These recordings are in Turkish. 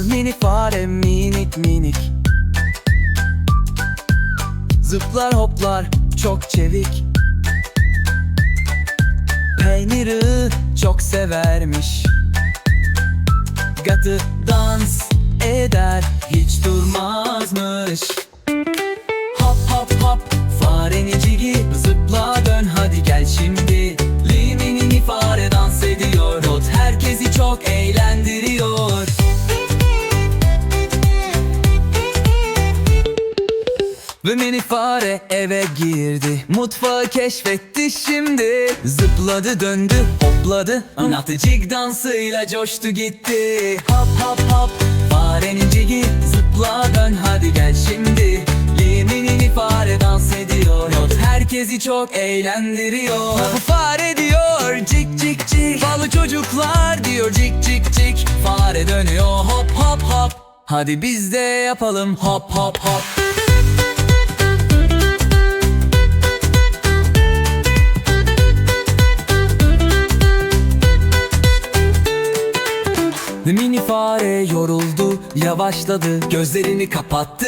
Mini fare minik minik. Zıplar hoplar çok çevik. Peyniri çok severmiş. Gatı dans eder hiç durmazmış Ve mini fare eve girdi. Mutfağı keşfetti şimdi. Zıpladı döndü hopladı. Anlatıcık dansıyla coştu gitti. Hop hop hop. Farenin cigi Zıpla dön hadi gel şimdi. Liminini fare dans ediyor. Herkesi çok eğlendiriyor. Bu fare diyor cik cik cik. Balı çocuklar diyor cik cik cik. Fare dönüyor hop hop hop. Hadi biz de yapalım hop hop hop mini fare yoruldu, yavaşladı, gözlerini kapattı.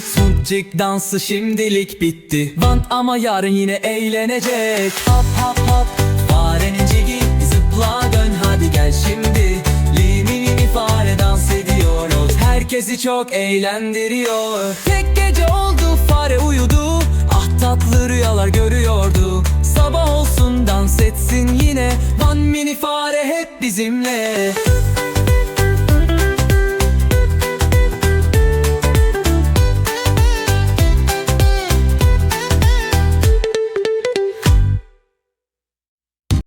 Smutcik dansı şimdilik bitti. Vant ama yarın yine eğlenecek. Hop hop hop, farenin cigi Zıpla dön hadi gel şimdi. Li mini mi fare dans ediyor O herkesi çok eğlendiriyor. Tek gece oldu, fare uyudu. Ah tatlı rüyalar görüyordu. Sabah olsun dans etsin yine. Van mini fare hep bizimle